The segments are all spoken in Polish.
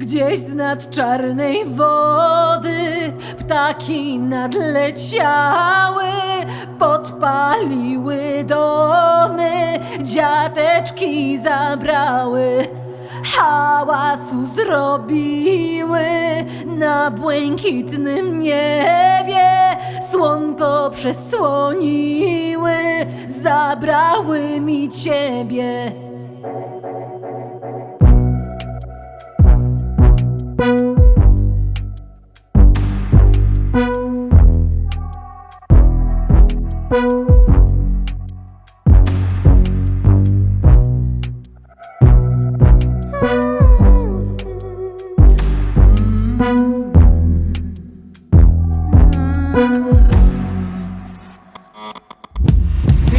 Gdzieś z nad czarnej wody ptaki nadleciały, podpaliły domy, dziateczki zabrały. Hałasu zrobiły na błękitnym niebie, słonko przesłoniły, zabrały mi ciebie.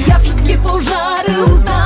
Ja wszystkie pożary łzami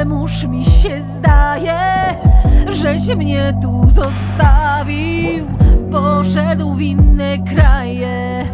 czemuż mi się zdaje, żeś mnie tu zostawił, poszedł w inne kraje.